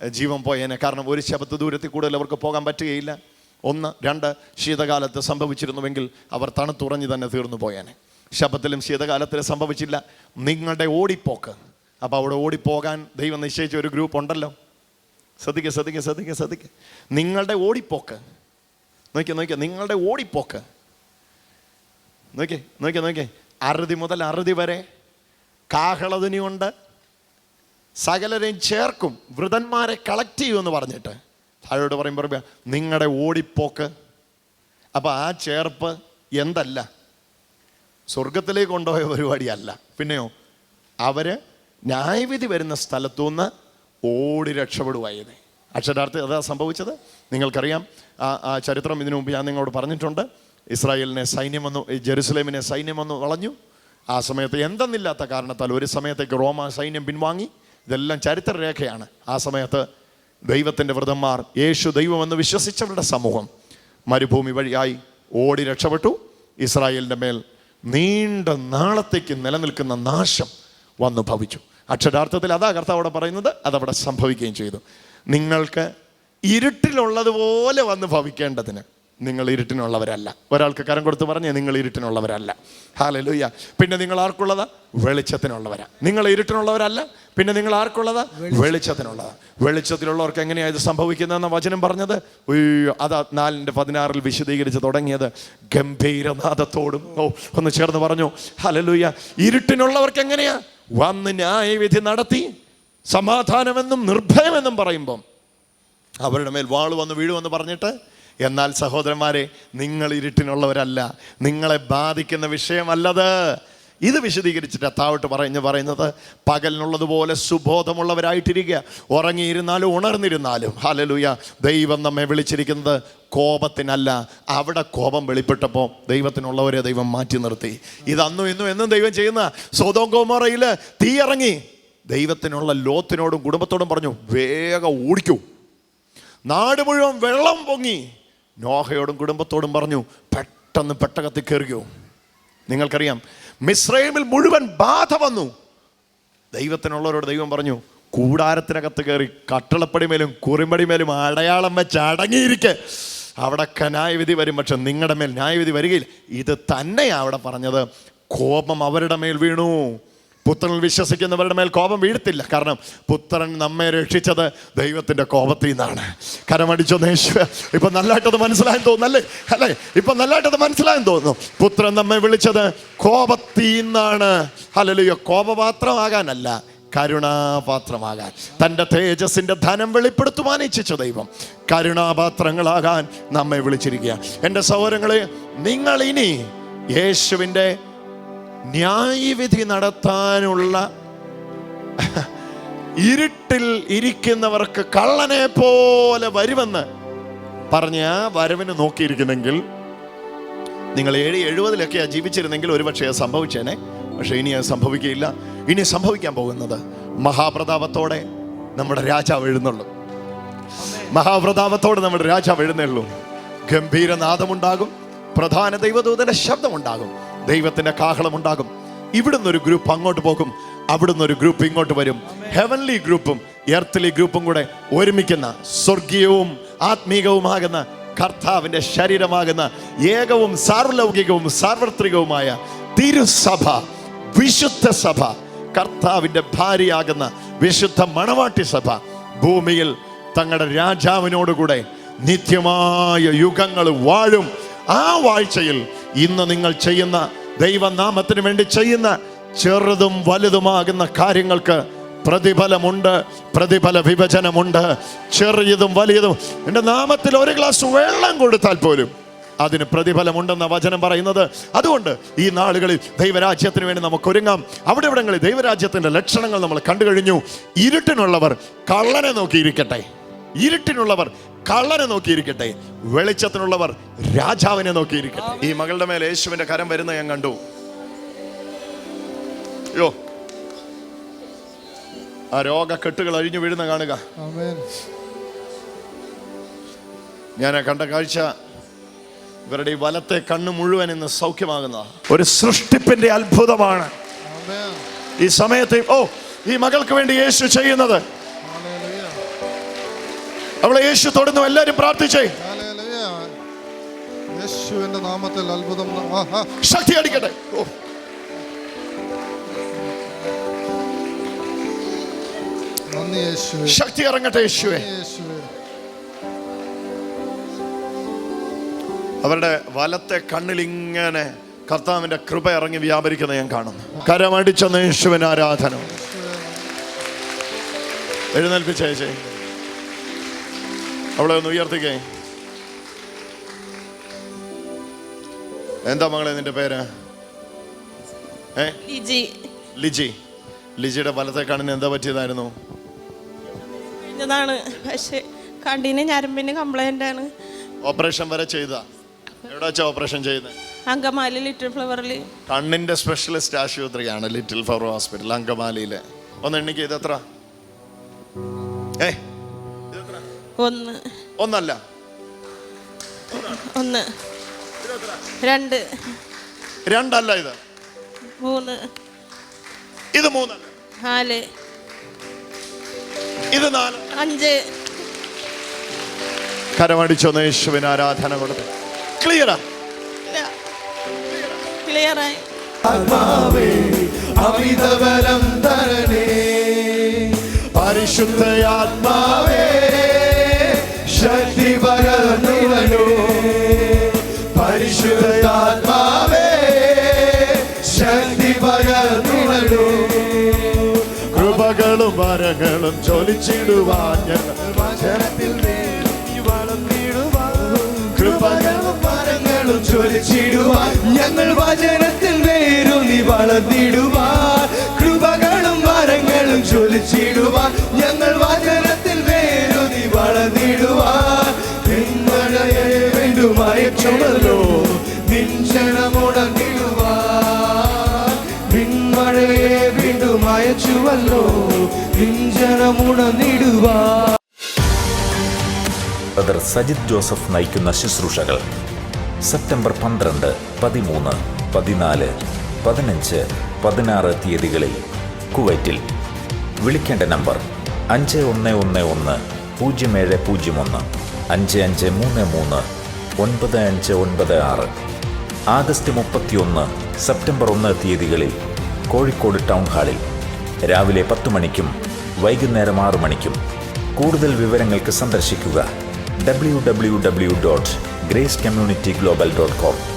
ജീവൻ പോയേനെ. കാരണം ഒരു ശബത്ത് ദൂരത്തിൽ കൂടുതൽ അവർക്ക് പോകാൻ പറ്റുകയില്ല. ഒന്ന് രണ്ട് ശീതകാലത്ത് സംഭവിച്ചിരുന്നുവെങ്കിൽ അവർ തണുത്തുറഞ്ഞു തന്നെ തീർന്നു പോയേനെ. ശബത്തിലും ശീതകാലത്തിലും സംഭവിച്ചില്ല. നിങ്ങളുടെ ഓടിപ്പോക്ക്. അപ്പോൾ അവിടെ ഓടിപ്പോകാൻ ദൈവം നിശ്ചയിച്ച ഒരു ഗ്രൂപ്പ് ഉണ്ടല്ലോ. ശ്രദ്ധിക്കുക ശ്രദ്ധിക്കുക ശ്രദ്ധിക്കുക ശ്രദ്ധിക്കുക നിങ്ങളുടെ ഓടിപ്പോക്ക്. നോക്കിയാൽ നോക്കിയാൽ നിങ്ങളുടെ ഓടിപ്പോക്ക്. നോക്കിയേ നോക്കി നോക്കി. അറുതി മുതൽ അറുതി വരെ കാഹളധ്വനി കൊണ്ട് സകലരെയും ചേർക്കും. വൃതന്മാരെ കളക്ട് എന്ന് പറഞ്ഞിട്ട്. താഴോട് പറയും പറയുക നിങ്ങളുടെ ഓടിപ്പോക്ക്. അപ്പോൾ ആ ചേർപ്പ് എന്തല്ല? സ്വർഗത്തിലേക്ക് കൊണ്ടുപോയ പരിപാടിയല്ല. പിന്നെയോ അവർ ന്യായവിധി വരുന്ന സ്ഥലത്തുനിന്ന് ഓടി രക്ഷപ്പെടുവായത് അക്ഷരാർത്ഥി അതാ സംഭവിച്ചത്? നിങ്ങൾക്കറിയാം. ആ ചരിത്രം ഇതിനു മുമ്പ് ഞാൻ നിങ്ങളോട് പറഞ്ഞിട്ടുണ്ട്. ഇസ്രായേലിനെ സൈന്യം വന്നു ജെറുസലേമിനെ സൈന്യം വന്നു വളഞ്ഞു. ആ സമയത്ത് എന്തെന്നില്ലാത്ത കാരണത്താൽ ഒരു സമയത്തേക്ക് റോമ സൈന്യം പിൻവാങ്ങി. ഇതെല്ലാം ചരിത്രരേഖയാണ്. ആ സമയത്ത് ദൈവത്തിന്റെ വ്രതന്മാർ യേശു ദൈവമെന്ന് വിശ്വസിച്ചവരുടെ സമൂഹം മരുഭൂമി വഴിയായി ഓടി രക്ഷപ്പെട്ടു. ഇസ്രായേലിന്റെ മേൽ നീണ്ട നാളത്തേക്ക് നിലനിൽക്കുന്ന നാശം വന്നു ഭവിച്ചു. അക്ഷരാർത്ഥത്തിൽ അതാ കർത്താവ് പറയുന്നത് അതവിടെ സംഭവിക്കുകയും ചെയ്തു. നിങ്ങൾക്ക് ഇരുട്ടിലുള്ളതുപോലെ വന്ന് ഭവിക്കേണ്ടതിന് നിങ്ങൾ ഇരുട്ടിനുള്ളവരല്ല. ഒരാൾക്ക് കരം കൊടുത്ത് പറഞ്ഞേ നിങ്ങൾ ഇരുട്ടിനുള്ളവരല്ല. ഹാലലൂയ പിന്നെ നിങ്ങൾ ആർക്കുള്ളതാ? വെളിച്ചത്തിനുള്ളവരാ. നിങ്ങൾ ഇരുട്ടിനുള്ളവരല്ല പിന്നെ നിങ്ങൾ ആർക്കുള്ളതാ? വെളിച്ചത്തിനുള്ളതാ. വെളിച്ചത്തിലുള്ളവർക്ക് എങ്ങനെയാണ് ഇത് സംഭവിക്കുന്നതെന്ന വചനം പറഞ്ഞത്? ഉയ്യോ, അതാ നാലിന്റെ പതിനാറിൽ വിശദീകരിച്ച് തുടങ്ങിയത്. ഗംഭീരനാഥത്തോടും ഓ ഒന്ന് ചേർന്ന് പറഞ്ഞു. ഹലലൂയ ഇരുട്ടിനുള്ളവർക്ക് എങ്ങനെയാ? വന്ന് ന്യായവിധി നടത്തി സമാധാനമെന്നും നിർഭയമെന്നും പറയുമ്പം. അവരുടെ മേൽ വാൾ വന്ന് വീഴുമെന്ന് പറഞ്ഞിട്ട് എന്നാൽ സഹോദരന്മാരെ നിങ്ങൾ ഇരുട്ടിനുള്ളവരല്ല. നിങ്ങളെ ബാധിക്കുന്ന വിഷയമല്ലത്. ഇത് വിശദീകരിച്ചിട്ട് താവട്ട് പറഞ്ഞ് പറയുന്നത് പകലിനുള്ളതുപോലെ സുബോധമുള്ളവരായിട്ടിരിക്കുക. ഉറങ്ങിയിരുന്നാലും ഉണർന്നിരുന്നാലും. ഹലലുയ ദൈവം നമ്മെ വിളിച്ചിരിക്കുന്നത് കോപത്തിനല്ല. അവിടെ കോപം വെളിപ്പെട്ടപ്പോൾ ദൈവത്തിനുള്ളവരെ ദൈവം മാറ്റി നിർത്തി. ഇതന്നും ഇന്നും എന്നും ദൈവം ചെയ്യുന്ന സ്വതം കോമറയിൽ തീ ഇറങ്ങി ദൈവത്തിനുള്ള ലോത്തിനോടും കുടുംബത്തോടും പറഞ്ഞു വേഗം ഓടിക്കൂ. നാട് മുഴുവൻ വെള്ളം പൊങ്ങി. നോഹയോടും കുടുംബത്തോടും പറഞ്ഞു പെട്ടെന്ന് പെട്ടകത്തിൽ കയറിയോ നിങ്ങൾക്കറിയാം മിശ്രൈമിൽ മുഴുവൻ ബാധ വന്നു. ദൈവത്തിനുള്ളവരോട് ദൈവം പറഞ്ഞു കൂടാരത്തിനകത്ത് കയറി കട്ടളപ്പടിമേലും കുറിമ്പടിമേലും അടയാളം വെച്ച് അടങ്ങിയിരിക്കെ. അവിടെ ന്യായവിധി വരും പക്ഷെ നിങ്ങളുടെ മേൽ ന്യായവിധി വരികയില്ല. ഇത് തന്നെയാണ് അവിടെ പറഞ്ഞത്. കോപം അവരുടെ മേൽ വീണു. പുത്രനിൽ വിശ്വസിക്കുന്നവരുടെ മേൽ കോപം വീഴത്തില്ല. കാരണം പുത്രൻ നമ്മെ രക്ഷിച്ചത് ദൈവത്തിന്റെ കോപത്തിൽ നിന്നാണ്. കരമടിച്ചോ യേശു ഇപ്പം നല്ലതായിട്ടത് മനസ്സിലായെന്ന് തോന്നുന്നല്ലേ അല്ലേ? ഇപ്പം നല്ലതായിട്ടത് മനസ്സിലായെന്ന് തോന്നുന്നു. പുത്രൻ നമ്മെ വിളിച്ചത് കോപത്തിൽ നിന്നാണ്. അല്ലല്ലോ കോപപാത്രമാകാനല്ല കരുണാപാത്രമാകാൻ. തന്റെ തേജസ്സിന്റെ ധനം വെളിപ്പെടുത്തുവാൻ ഇച്ഛിച്ച ദൈവം. കരുണാപാത്രങ്ങളാകാൻ നമ്മെ വിളിച്ചിരിക്കുക എന്റെ സഹോദരങ്ങളെ നിങ്ങൾ ഇനി യേശുവിന്റെ ന്യായവിധി നടത്താനുള്ള ഇരുട്ടിൽ ഇരിക്കുന്നവർക്ക് കള്ളനെ പോലെ വരുമെന്ന് പറഞ്ഞ ആ വരവിന് നോക്കിയിരിക്കുന്നെങ്കിൽ നിങ്ങൾ ഏഴ് എഴുപതിലൊക്കെയാണ് ജീവിച്ചിരുന്നെങ്കിൽ ഒരുപക്ഷെ അത് സംഭവിച്ചേനെ. പക്ഷേ ഇനി അത് സംഭവിക്കുകയില്ല. ഇനി സംഭവിക്കാൻ പോകുന്നത് മഹാപ്രതാപത്തോടെ നമ്മുടെ രാജാവ് എഴുന്നള്ളു. മഹാപ്രതാപത്തോടെ നമ്മുടെ രാജാവ് എഴുന്നള്ളും. ഗംഭീരനാഥമുണ്ടാകും പ്രധാന ദൈവദൂതന്റെ ശബ്ദമുണ്ടാകും. ദൈവത്തിന്റെ കാഹളമുണ്ടാകും ഇവിടുന്ന് ഒരു ഗ്രൂപ്പ് അങ്ങോട്ട് പോകും. അവിടുന്ന് ഒരു ഗ്രൂപ്പ് ഇങ്ങോട്ട് വരും. ഹെവൻലി ഗ്രൂപ്പും എർത്ത്ലി ഗ്രൂപ്പും കൂടെ ഒരുമിക്കുന്ന സ്വർഗീയവും ആത്മീകവുമാകുന്ന കർത്താവിന്റെ ശരീരമാകുന്ന ഏകവും സാർവലൗകികവും സാർവത്രികവുമായ തിരുസഭ വിശുദ്ധ സഭ കർത്താവിന്റെ ഭാര്യയാകുന്ന വിശുദ്ധ മണവാട്ടി സഭ ഭൂമിയിൽ തങ്ങളുടെ രാജാവിനോടുകൂടെ നിത്യമായ യുഗങ്ങൾ വാഴും. ആ വാഴ്ചയിൽ ഇന്ന് നിങ്ങൾ ചെയ്യുന്ന ദൈവനാമത്തിന് വേണ്ടി ചെയ്യുന്ന ചെറുതും വലുതുമാകുന്ന കാര്യങ്ങൾക്ക് പ്രതിഫലമുണ്ട് പ്രതിഫല വിഭജനമുണ്ട്. ചെറിയതും വലിയതും. എന്റെ നാമത്തിൽ ഒരു ഗ്ലാസ് വെള്ളം കൊടുത്താൽ പോലും അതിന് പ്രതിഫലമുണ്ടെന്ന വചനം പറയുന്നത്. അതുകൊണ്ട് ഈ നാളുകളിൽ ദൈവരാജ്യത്തിന് വേണ്ടി നമുക്ക് ഒരുങ്ങാം. അവിടെ ഇവിടങ്ങളിൽ ദൈവരാജ്യത്തിന്റെ ലക്ഷണങ്ങൾ നമ്മൾ കണ്ടു കഴിഞ്ഞു. ഇരുട്ടിനുള്ളവർ കള്ളനെ നോക്കിയിരിക്കട്ടെ. ഇരുട്ടിനുള്ളവർ കള്ളനെ നോക്കിയിരിക്കട്ടെ. വെളിച്ചത്തിനുള്ളവർ രാജാവിനെ നോക്കിയിരിക്കട്ടെ. ഈ മകളുടെ മേലെ യേശുവിന്റെ കരം വരുന്ന ഞാൻ കണ്ടു. യോ ആ രോഗക്കെട്ടുകൾ അഴിഞ്ഞു വീഴുന്ന കാണുക. ആമേൻ. ഞാൻ കണ്ട കാഴ്ച ഇവരുടെ ഈ വലത്തെ കണ്ണ് മുഴുവൻ ഇന്ന് സൗഖ്യമാകുന്ന. ഒരു സൃഷ്ടിപ്പിന്റെ അത്ഭുതമാണ്. ആമേൻ. ഈ സമയത്ത് ഓ ഈ മകൾക്ക് വേണ്ടി യേശു ചെയ്യുന്നത്. അവളെ യേശു തൊടുന്നു എല്ലാരും പ്രാർത്ഥിച്ചേ. യേശുവിന്റെ നാമത്തിൽ അത്ഭുതം. ശക്തി അടിക്കട്ടെ. ഓ. ശക്തി ഇറങ്ങട്ടെ യേശുവേ. അവരുടെ വലത്തെ കണ്ണിൽ ഇങ്ങനെ കർത്താവിന്റെ കൃപ ഇറങ്ങി വ്യാപരിക്കുന്നത് ഞാൻ കാണുന്നു. കരമടിച്ചെന്ന യേശുവിന് ആരാധന. എഴുന്നേൽപ്പിച്ചേ അവളെ ഒന്ന് ഉയർത്തിക്കേ. എന്താ മകളെ നിന്റെ പേര്? ഏ? ലിജി. ലിജി. ലിജിയുടെ വലത്തെ കണ്ണിന് എന്താ പറ്റിയതായിരുന്നു? കഴിഞ്ഞതാണ്. പക്ഷെ കണ്ണിന് ഞരമ്പിന് കംപ്ലൈന്റ് ആണ്. ഓപ്പറേഷൻ വരെ ചെയ്ത. എവിടെ വെച്ചാ ഓപ്പറേഷൻ ചെയ്യുന്നത് അങ്കമാലി ലിറ്റിൽ ഫ്ലവറിൽ. കണ്ണിന്റെ സ്പെഷ്യലിസ്റ്റ് ആശുപത്രിയാണ് ലിറ്റിൽ ഫ്ലവർ ഹോസ്പിറ്റൽ അങ്കമാലിയിലെ. ഒന്ന് എണ്ണിക്ക് ഇത് എത്ര ഏ? ഇതെത്ര? ഒന്ന്. ഒന്നല്ല. ഒന്ന്. രണ്ട്. രണ്ടല്ല ഇത്. മൂന്ന്. ഇത് മൂന്ന് നാല്. ഇത് നാല്. അഞ്ച്. കരമടിച്ചൊന്ന് യേശുവിന് ആരാധന കൊടുത്ത്. ക്ലിയറാ? ക്ലിയറായി. അമിതബലം തരണേ. പരിശുദ്ധയാത്മാവേ ശക്തി പരിശുദ്ധാത്മാവേ ശക്തി പകർന്നിടലോ കൃപകളും മരങ്ങളും ചൊലിച്ചിടുവാൻ ഞങ്ങൾ വചനത്തിൽ കൃപകളും മരങ്ങളും ചൊലിച്ചിടുവാൻ ഞങ്ങൾ വചനത്തിൽ വേരൂന്നി വളർന്നിടുവാൻ. കൃപകളും മരങ്ങളും ചൊലിച്ചിടുവാൻ ഞങ്ങൾ വചനത്തിൽ വേരൂന്നി വളർന്നിടുവാൻ. പിന്മഴയെ വേണ്ടുമായി ചുമല്ലോ ബ്രദർ സജിത് ജോസഫ് നയിക്കുന്ന ശുശ്രൂഷകൾ. സെപ്റ്റംബർ പന്ത്രണ്ട് പതിമൂന്ന് പതിനാല് പതിനഞ്ച് പതിനാറ് തീയതികളിൽ കുവൈറ്റിൽ. വിളിക്കേണ്ട നമ്പർ അഞ്ച് ഒന്ന് ഒന്ന് ഒന്ന് പൂജ്യം ഏഴ് പൂജ്യം ഒന്ന് അഞ്ച് അഞ്ച് മൂന്ന് മൂന്ന് ഒൻപത് അഞ്ച് ഒൻപത് ആറ്. ആഗസ്റ്റ് മുപ്പത്തിയൊന്ന് സെപ്റ്റംബർ ഒന്ന് തീയതികളിൽ കോഴിക്കോട് ടൗൺ ഹാളിൽ. രാവിലെ പത്ത് മണിക്കും വൈകുന്നേരം ആറു മണിക്കും. കൂടുതൽ വിവരങ്ങൾക്ക് സന്ദർശിക്കുക W W W dot grace community global dot com